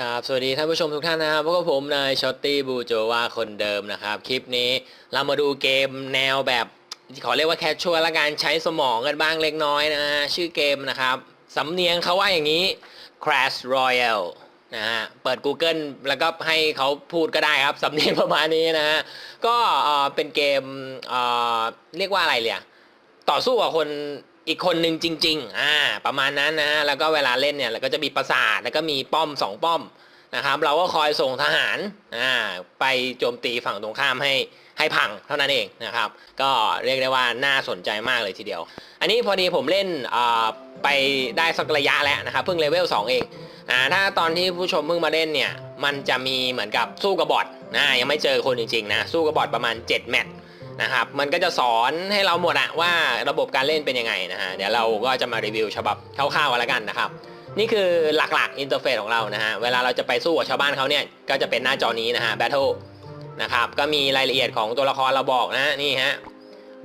ครับสวัสดีท่านผู้ชมทุกท่านนะครับพบกับผมนายช็อตตี้บูโจวาคนเดิมนะครับ คลิปนี้เรามาดูเกมแนวแบบ ขอเรียกว่าแคชชัวร์ละกันใช้สมองกันบ้างเล็กน้อยนะฮะชื่อเกมนะครับ สำเนียงเขาว่าอย่างนี้ Crash Royale นะฮะเปิด Google แล้วก็ให้เขาพูดก็ได้ครับ สำเนียงประมาณนี้นะฮะก็เอ่อเป็นเกมเอ่อเรียกว่าอะไรเลยต่อสู้กับคน อีกคนหนึ่งจริง ๆ อ่า ประมาณนั้นนะฮะ แล้วก็เวลาเล่นเนี่ยเราก็จะมีปราสาทแล้วก็มีป้อมสองป้อมนะครับ เราก็คอยส่งทหาร อ่า ไปโจมตีฝั่งตรงข้ามให้ให้พังเท่านั้นเองนะครับ ก็เรียกได้ว่าน่าสนใจมากเลยทีเดียว อันนี้พอดีผมเล่นอ่าไปได้สักระยะแล้วนะครับ เพิ่งเลเวล2เองอ่าถ้าตอนที่ผู้ชมเพิ่งมาเล่นเนี่ย มันจะมีเหมือนกับสู้กับบอทนะยังไม่เจอคนจริงๆนะ สู้กับบอทประมาณ 7 แมตช์ นะครับ มันก็จะสอนให้เราหมดอะว่าระบบการเล่นเป็นยังไงนะฮะ เดี๋ยวเราก็จะมารีวิวฉบับคร่าวๆกันแล้วกันนะครับ นี่คือหลักๆอินเทอร์เฟซของเรานะฮะ เวลาเราจะไปสู้กับชาวบ้านเขาเนี่ย ก็จะเป็นหน้าจอนี้นะฮะ Battle นะครับ ก็มีรายละเอียดของตัวละครเราบอกนะ นี่ฮะ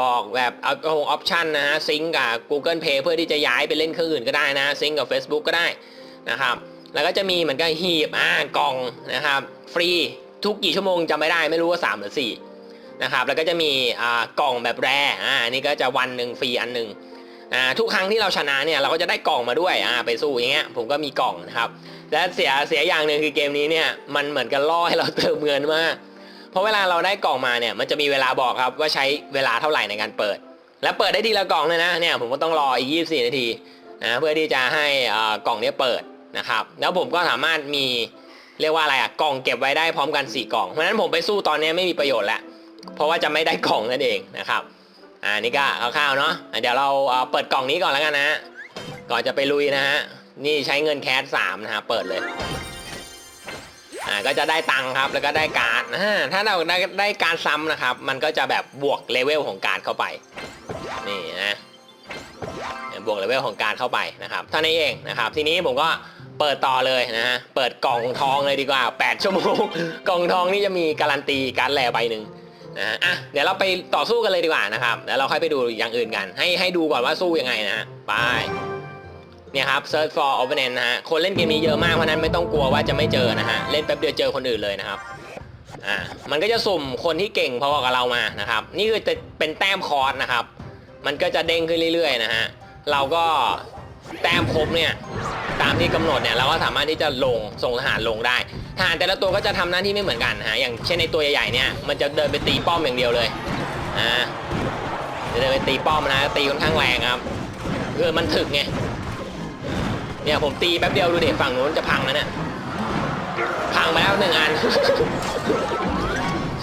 บอกแบบเอาออปชันนะฮะ ซิงกับ Google Play เพื่อที่จะย้ายไปเล่นเครื่องอื่นก็ได้นะซิงกับ Facebook ก็ได้นะครับแล้วก็จะมีเหมือนกับหีบอ่ากล่องนะครับ ฟรีทุกกี่ชั่วโมงจำไม่ได้ไม่รู้ว่า 3 หรือ 4 นะครับแล้วก็จะมีกล่องแบบแร่อ่านี่ก็จะวันหนึ่งฟรีอันหนึ่งอ่าทุกครั้งที่เราชนะเนี่ยเราก็จะได้กล่องมาด้วยอ่าไปสู้อย่างเงี้ยผมก็มีกล่องนะครับและเสียเสียอย่างหนึ่งคือเกมนี้เนี่ยมันเหมือนกันล่อให้เราเติมเงินมากเพราะเวลาเราได้กล่องมาเนี่ยมันจะมีเวลาบอกครับว่าใช้เวลาเท่าไหร่ในการเปิด และเปิดได้ทีละกล่องเลยนะเนี่ยผมก็ต้องรออีก 24 นาทีนะเพื่อที่จะให้อ่ากล่องเนี้ยเปิดนะครับแล้วผมก็สามารถมีเรียกว่าอะไรอะกล่องเก็บไว้ได้พร้อมกัน 4 กล่องเพราะฉะนั้นผมไปสู้ตอนนี้ไม่มีประโยชน์แล้ว เพราะว่าจะไม่ได้กล่องนั่นเองนะครับอ่านี่ก็คร่าวๆเนาะเดี๋ยวเราเปิดกล่องนี้ก่อนแล้วกันนะฮะก่อนจะไปลุยนะฮะนี่ใช้เงินแคสสามนะฮะเปิดเลยอ่าก็จะได้ตังค์ครับแล้วก็ได้การ์ดอ่าถ้าเราได้ได้การซ้ำนะครับ มันก็จะแบบบวกเลเวลของการ์ดเข้าไปนี่นะบวกเลเวลของการ์ดเข้าไปนะครับเท่านี้เองนะครับ ทีนี้ผมก็เปิดต่อเลยนะฮะเปิดกล่องทองเลยดีกว่า 8 ชั่วโมง กล่องทองนี่จะมีการันตีการแลใบหนึ่ง นะฮะอะเดี๋ยวเราไปต่อสู้กันเลยดีกว่านะครับแล้วเราค่อยไปดูอย่างอื่นกัน ให้ให้ดูก่อนว่าสู้ยังไงนะฮะไปเนี่ยครับ search for opponent นะฮะคนเล่นเกมนี้เยอะมากเพราะนั้นไม่ต้องกลัวว่าจะไม่เจอนะฮะเล่นแป๊บเดียวเจอคนอื่นเลยนะครับอ่ามันก็จะสุ่มคนที่เก่งพอกับเรามานะครับ นี่คือจะเป็นแต้มคอร์สนะครับ มันก็จะเด้งขึ้นเรื่อยๆนะฮะเราก็แต้มครบเนี่ย ตามที่กำหนดเนี่ยเราก็สามารถที่จะลงส่งทหารลงได้ทหารแต่ละตัวก็จะทำหน้าที่ไม่เหมือนกันฮะอย่างเช่นในตัวใหญ่ๆเนี่ยมันจะเดินไปตีป้อมอย่างเดียวเลยอ่าจะเดินไปตีป้อมนะตีค่อนข้างแรงครับคือมันถึกไงเนี่ยผมตีแป๊บเดียวดูเด็กฝั่งนู้นจะพังแล้วเนี่ยพังไปแล้วหนึ่งอัน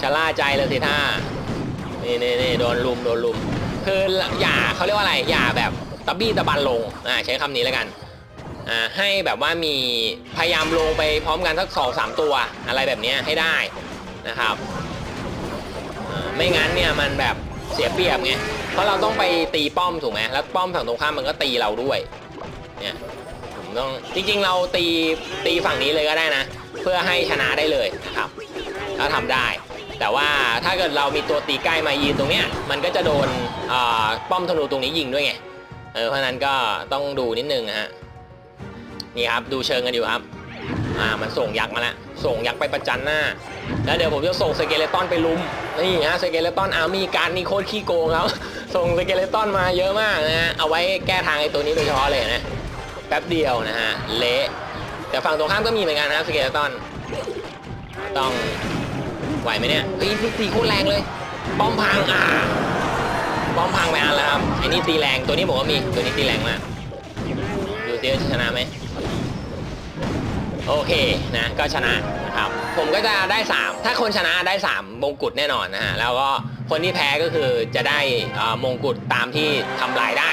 ชะล่าใจเลยสิท่านี่นี่นี่โดนลุมโดนลุมคืออย่าเขาเรียกว่าอะไรอย่าแบบตะบี้ตะบันลงอ่าใช้คำนี้แล้วกัน อ่าให้แบบว่ามีพยายามลงไปพร้อมกันสักสองสามตัวอะไรแบบนี้ให้ได้นะครับไม่งั้นเนี่ยมันแบบเสียเปรียบไงเพราะเราต้องไปตีป้อมถูกไหมแล้วป้อมฝั่งตรงข้ามมันก็ตีเราด้วยเนี่ยผมต้องจริงๆเราตีตีฝั่งนี้เลยก็ได้นะ เพื่อให้ชนะได้เลยนะครับถ้าทำได้ แต่ว่าถ้าเกิดเรามีตัวตีใกล้มายืนตรงเนี้ยมันก็จะโดนป้อมธนูตรงนี้ยิงด้วยไงเออเพราะนั้นก็ต้องดูนิดนึงนะฮะ นี่ครับดูเชิงกันอยู่ครับอ่ามันส่งยักษ์มาแล้วส่งยักษ์ไปประจันหน้า แล้วเดี๋ยวผมจะส่งสเกเลตอนไปลุมนี่ฮะสเกเลตอนอาร์มี่การนี่โคตรขี้โกงครับส่งสเกเลตอนมาเยอะมากนะฮะเอาไว้แก้ทางไอ้ตัวนี้โดยเฉพาะเลยนะแป๊บเดียวนะฮะเละแต่ฝั่งตรงข้ามก็มีเหมือนกันนะสเกเลตอนต้องไหวไหมเนี่ยเฮ้ยตีโคตรแรงเลยป้อมพังอ่าป้อมพังไปอันแล้วครับไอ้นี่ตีแรงตัวนี้ผมก็มีตัวนี้ตีแรงมากดูซิว่าจะชนะไหม โอเคนะก็ชนะนะครับผมก็จะได้ 3 ถ้าคนชนะได้3มงกุฎแน่นอนนะฮะแล้วก็คนที่แพ้ก็คือจะได้อ่อมงกุฎตามที่ทำลายได้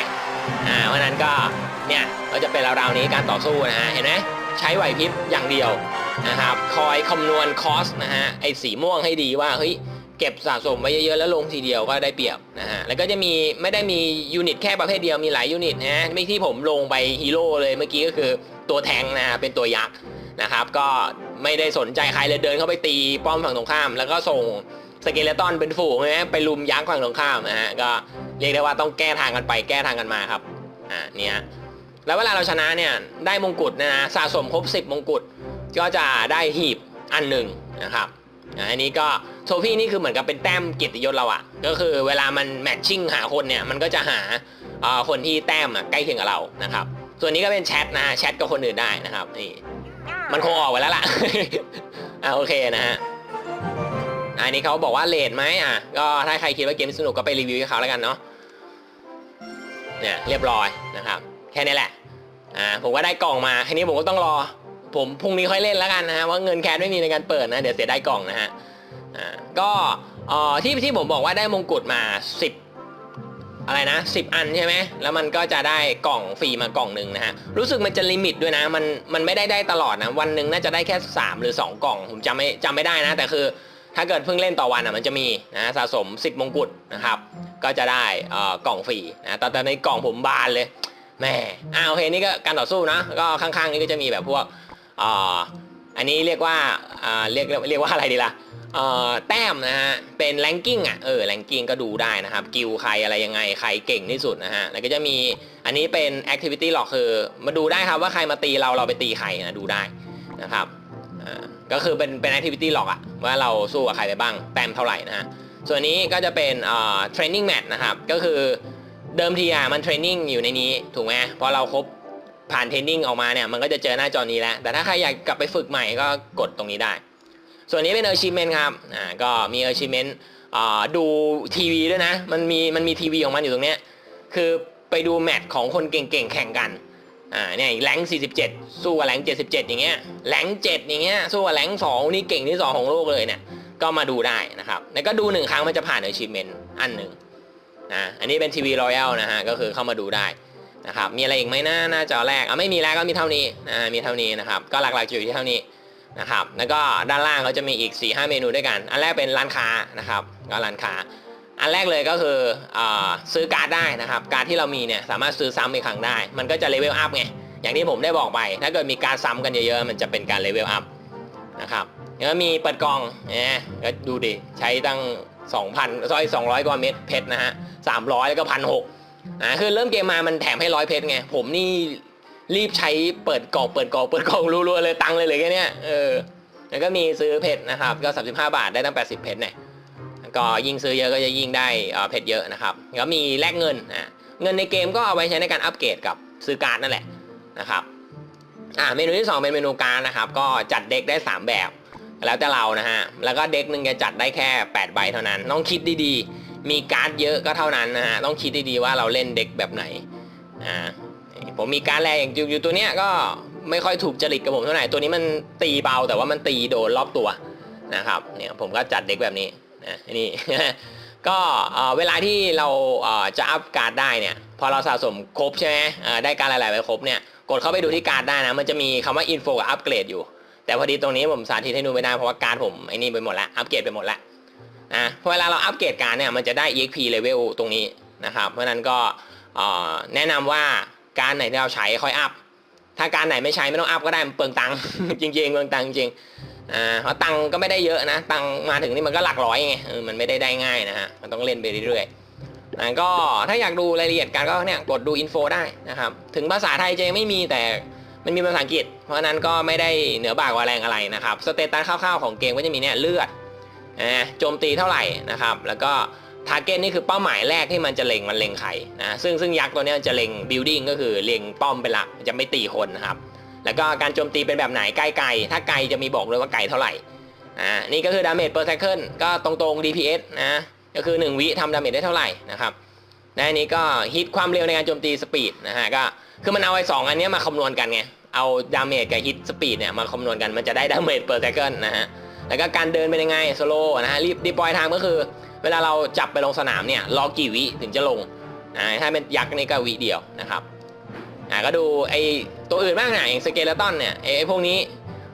อ่าเพราะนั้นก็เนี่ยก็จะเป็นราวๆนี้การต่อสู้นะฮะเห็นไหมใช้ไหวพริบอย่างเดียวนะครับคอยคำนวณคอสนะฮะไอ้สีม่วงให้ดีว่าเฮ้ยเก็บสะสมไว้เยอะๆแล้วลงทีเดียวก็ได้เปรียบนะฮะแล้วก็จะมีไม่ได้มียูนิตแค่ประเภทเดียวมีหลายยูนิตนะฮะไม่ที่ผมลงไปฮีโร่เลยเมื่อกี้ก็คือตัวแทงนะฮะเป็นตัวยักษ์ นะครับ ก็ไม่ได้สนใจใครเลยเดินเข้าไปตีป้อมฝั่งตรงข้าม แล้วก็ส่งสเกเลตอนเป็นฝูงนะไปลุมยักษ์ฝั่งตรงข้ามนะฮะก็เรียกได้ว่าต้องแก้ทางกันไปแก้ทางกันมาครับอ่าเนี่ยแล้วเวลาเราชนะเนี่ยได้มงกุฎนะนะสะสมครบ 10 มงกุฎก็จะได้หีบอันหนึ่งนะครับอ่าอันนี้ก็โทฟี่นี่คือเหมือนกับเป็นแต้มเกียรติยศเราอะก็คือเวลามันแมทชิ่งหาคนเนี่ยมันก็จะหาอ่าคนที่แต้มใกล้เคียงกับเรานะครับ ส่วนนี้ก็เป็นแชทนะแชทกับคนอื่นได้นะครับนี่ มันคงออกไปแล้วล่ะ อ่าโอเคนะฮะ อันนี้เขาบอกว่าเลทไหมอะ ก็ถ้าใครคิดว่าเกมสนุกก็ไปรีวิวให้เขาแล้วกันเนาะ เนี่ยเรียบร้อยนะครับ แค่นี้แหละ อ่าผมก็ได้กล่องมาแค่นี้ผมก็ต้องรอ ผมพรุ่งนี้ค่อยเล่นแล้วกันนะฮะว่าเงินแคสไม่มีในการเปิดนะ เดี๋ยวเสียได้กล่องนะฮะ อ่า ก็ เอ่อที่ที่ผมบอกว่าได้มงกุฎมา 10 อะไรนะ 10 อันใช่ไหมแล้วมันก็จะได้กล่องฟรีมากล่องหนึ่งนะฮะรู้สึกมันจะลิมิตด้วยนะมันมันไม่ได้ได้ตลอดนะวันหนึ่งน่าจะได้แค่ 3 หรือ 2 กล่องผมจำไม่จำไม่ได้นะ แต่คือถ้าเกิดเพิ่งเล่นต่อวันอะมันจะมีนะสะสม 10 มงกุฎนะครับ ก็จะได้เอ่อกล่องฟรีนะแต่ตอนในกล่องผมบานเลยแหม่อ่าโอเคนี่ก็การต่อสู้นะก็ข้างๆ นี่ก็จะมีแบบพวก อันนี้เรียกว่าเรียกเรียกว่าอะไรดีล่ะเอ่อแต้มนะฮะ เป็นแรงกิ้งอะ เออแรงกิ้งก็ดูได้นะครับ กิลใครอะไรยังไง ใครเก่งที่สุดนะฮะ แล้วก็จะมี อันนี้เป็นแอคทิวิตี้หลอกคือ มาดูได้ครับว่าใครมาตีเราเราไปตีใครนะดูได้นะครับอ่าก็คือเป็นเป็นแอคทิวิตี้หลอกอะว่าเราสู้กับใครไปบ้าง แต้มเท่าไหร่นะฮะ ส่วนนี้ก็จะเป็นอ่าเทรนนิ่งแมทนะครับ ก็คือเดิมทีอะมันเทรนนิ่งอยู่ในนี้ถูกไหมพอเราครบ ผ่านเทรนนิ่งออกมาเนี่ยมันก็จะเจอหน้าจอนี้แล้ว แต่ถ้าใครอยากกลับไปฝึกใหม่ก็กดตรงนี้ได้ ส่วนนี้เป็น achievement ครับอ่าก็มี achievement อ่าดูทีวีด้วยนะ มันมีมันมีทีวีของมันอยู่ตรงเนี้ยคือไปดูแมตช์ของคนเก่งๆแข่งกันอ่าเนี่ยแรง47 สู้กับแรง77 อย่างเงี้ยแรง7อย่างเงี้ยสู้กับแรง2นี่เก่งที่2ของโลกเลยเนี่ยก็มาดูได้นะครับ แล้วก็ดูหนึ่งครั้งมันจะผ่าน achievement อันหนึ่งนะอันนี้เป็นทีวีรอยัลนะฮะก็คือเข้ามาดูได้ นะครับมีอะไรอีกไหมหน้าหน้าจอแรกอะไม่มีแล้วก็มีเท่านี้นะมีเท่านี้นะครับก็หลักๆอยู่ที่เท่านี้นะครับแล้วก็ด้านล่างก็จะมีอีก4ีหเมนูด้วยกัน อันแรกเป็นร้านค้านะครับก็ร้านค้า อันแรกเลยก็คืออซื้อการ์ดได้นะครับการ์ดที่เรามีเนี่ยสามารถซื้อซ้ำอีกครั้งได้ มันก็จะเลเวลอัพไงอย่างที่ผมได้บอกไป ถ้าเกิดมีการซ้ำกันเยอะๆ มันจะเป็นการเลเวลอัพนะครับแล้วมีเปิดกล่องเนี่ยก็ดูดิใช้ตั้ง 2,000ซอย200กว่าเม็ดเพชรนะฮะ300 แล้วก็พันหก อ่าคือเริ่มเกมมามันแถมให้ร้อยเพชรไง ผมนี่รีบใช้เปิดกล่องเปิดกล่องเปิดกล่องรัวๆเลยตังเลยเลยแค่เนี้ยเออแล้วก็มีซื้อเพชรนะครับ ก็ 35 บาทได้ตั้ง 80 เพชรเนี่ยก็ยิ่งซื้อเยอะก็จะยิ่งได้เอ่อเพชรเยอะนะครับแล้วมีแลกเงินอะเงินในเกมก็เอาไว้ใช้ในการอัปเกรดกับซื้อการ์ดนั่นแหละนะครับอ่าเมนูที่ 2 เป็นเมนูการ์ดนะครับ ก็จัดเด็กได้ 3 แบบ แล้วแต่เรานะฮะแล้วก็เด็กหนึ่งจะจัดได้แค่ 8 ใบเท่านั้น ต้องคิดดีๆ มีการ์ดเยอะก็เท่านั้นนะฮะต้องคิดดีๆว่าเราเล่นเด็กแบบไหนอ่าผมมีการ์ดแรกอย่างอยู่ตัวเนี้ยก็ไม่ค่อยถูกจริตกับผมเท่าไหร่ตัวนี้มันตีเบาแต่ว่ามันตีโดนรอบตัวนะครับเนี่ยผมก็จัดเด็กแบบนี้นะนี่ก็เวลาที่เราจะอัพการ์ดได้เนี่ยพอเราสะสมครบใช่ไหมได้การหลายๆใบครบเนี่ยกดเข้าไปดูที่การ์ดได้นะมันจะมีคำว่า info กับอัปเกรดอยู่ แต่พอดีตรงนี้ผมสาธิตให้ดูไม่ได้เพราะว่าการ์ดผมไอ้นี่ไปหมดล้วอัปเกรดไปหมดล้ว นะเวลาเราอัปเกรดการเนี่ยมันจะได้ exp level ตรงนี้นะครับ เพราะนั้นก็แนะนำว่าการไหนที่เราใช้ค่อยอัพ ถ้าการไหนไม่ใช้ไม่ต้องอัพก็ได้มันเปลืองตังค์จริงๆเปลืองตังค์จริงอ่าเพราะตังค์ก็ไม่ได้เยอะนะ ตังค์มาถึงนี่มันก็หลักร้อยไงมันไม่ได้ได้ง่ายนะฮะมันต้องเล่นไปเรื่อยๆนะก็ถ้าอยากดูรายละเอียดการก็เนี่ยกดดูอินโฟได้นะครับถึงภาษาไทยจะยังไม่มีแต่มันมีภาษาอังกฤษ เพราะฉะนั้นก็ไม่ได้เหนือบากว่าแรงอะไรนะครับสเตตัสคร่าวๆของเกมก็จะมีเนี่ยเลือด นะโจมตีเท่าไหร่นะครับ แล้วก็ทาร์เก็ตนี่คือเป้าหมายแรกที่มันจะเล็งมันเล็งใครนะซึ่งซึ่งยักษ์ตัวนี้จะเล็งบิลดิ้งก็คือเล็งป้อมเป็นหลักจะไม่ตีคนนะครับ แล้วก็การโจมตีเป็นแบบไหนใกล้ไกลถ้าไกลจะมีบอกเลยว่าไกลเท่าไหร่อ่านี่ก็คือดาเมจเปอร์เซคิลก็ตรงๆ DPS นะก็คือ 1 วิทำดาเมจได้เท่าไหร่นะครับและอันนี้ก็ฮิตความเร็วในการโจมตีสปีดนะฮะก็คือมันเอาไอ้สองอันนี้มาคำนวณกันไงเอาดาเมจกับฮิตสปีดเนี่ยมาคำนวณกันมันจะได้ดาเมจเปอร์เซคิลนะฮะ แล้วก็การเดินเป็นยังไงโซโล่นะฮะรีบดีปอยทางก็คือ เวลาเราจับไปลงสนามเนี่ยรอกี่วิถึงจะลงอ่าถ้าเป็นยักษ์นี่ก็วิเดียวนะครับอ่าก็ดูไอตัวอื่นบ้างนะอย่างสเกเลตันเนี่ยไอไอพวกนี้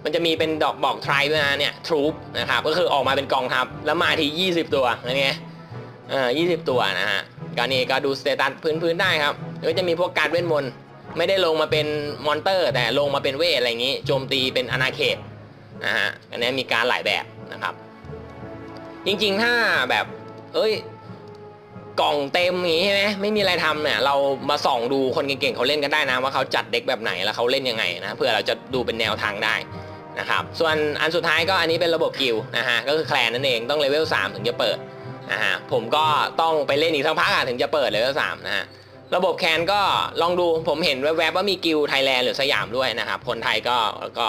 มันจะมีเป็นดอกบอกทรายด้วยนะเนี่ยทรูปนะครับก็คือออกมาเป็นกองทัพแล้วมาที 20 ตัวอะไรเงี้ยเออ20ตัวนะฮะก็นี่ก็ดูสเตตัสพื้นๆได้ครับก็จะมีพวกการเวทมนต์ไม่ได้ลงมาเป็นมอนเตอร์ แต่ลงมาเป็นเวทอะไรอย่างงี้โจมตีเป็นอาณาเขต นะฮะอันนี้มีการหลายแบบนะครับ จริงๆถ้าแบบ เอ้ย กล่องเต็มอย่างงี้ใช่ไหมไม่มีอะไรทำเนี่ยเรามาส่องดูคนเก่งๆเขาเล่นกันได้นะว่าเขาจัดเด็กแบบไหนแล้วเขาเล่นยังไงนะเพื่อเราจะดูเป็นแนวทางได้นะครับส่วนอันสุดท้ายก็อันนี้เป็นระบบกิลนะฮะก็คือแคลนนั่นเองต้องเลเวล3ถึงจะเปิดนะฮะผมก็ต้องไปเล่นอีกสักพักถึงจะเปิดเลเวล3นะฮะระบบแคนก็ลองดูผมเห็นแวบๆว่ามีกิลไทยแลนด์หรือสยามด้วยนะครับคนไทยก็ก็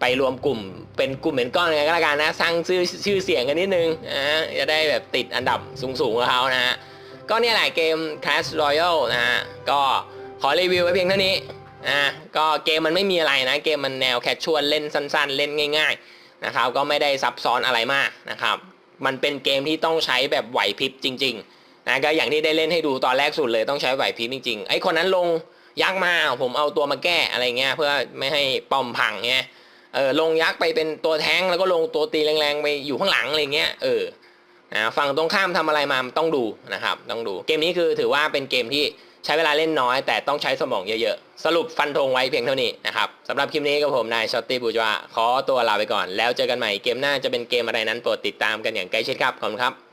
ไปรวมกลุ่มเป็นกลุ่มเป็นก้อนกันก็แล้วกันนะสร้างชื่อชื่อเสียงกันนิดนึงนะฮะจะได้แบบติดอันดับสูงๆกับเขานะฮะก็เนี่ยแหละเกม Clash Royale นะฮะก็ขอรีวิวไว้เพียงเท่านี้อ่าก็เกมมันไม่มีอะไรนะเกมมันแนวแคชชวลเล่นสั้น ๆ เล่นง่าย ๆนะครับก็ไม่ได้ซับซ้อนอะไรมากนะครับมันเป็นเกมที่ต้องใช้แบบไหวพริบจริงๆนะก็อย่างที่ได้เล่นให้ดูตอนแรกสุดเลยต้องใช้ไหวพริบจริงๆไอ้คนนั้นลงยักมาผมเอาตัวมาแก้อะไรเงี้ยเพื่อไม่ให้ป้อมพังเงี้ย เออลงยักษ์ไปเป็นตัวแท้งแล้วก็ลงตัวตีแรงๆไปอยู่ข้างหลังอะไรเงี้ยเออนะฝั่งตรงข้ามทำอะไรมาต้องดูนะครับต้องดูเกมนี้คือถือว่าเป็นเกมที่ใช้เวลาเล่นน้อย แต่ต้องใช้สมองเยอะๆ สรุปฟันธงไว้เพียงเท่านี้นะครับสำหรับคลิปนี้กับผมนายชอตตี้บูจวาขอตัวลาไปก่อน แล้วเจอกันใหม่เกมหน้าจะเป็นเกมอะไรนั้นโปรดติดตามกันอย่างใกล้ชิดครับขอบคุณครับ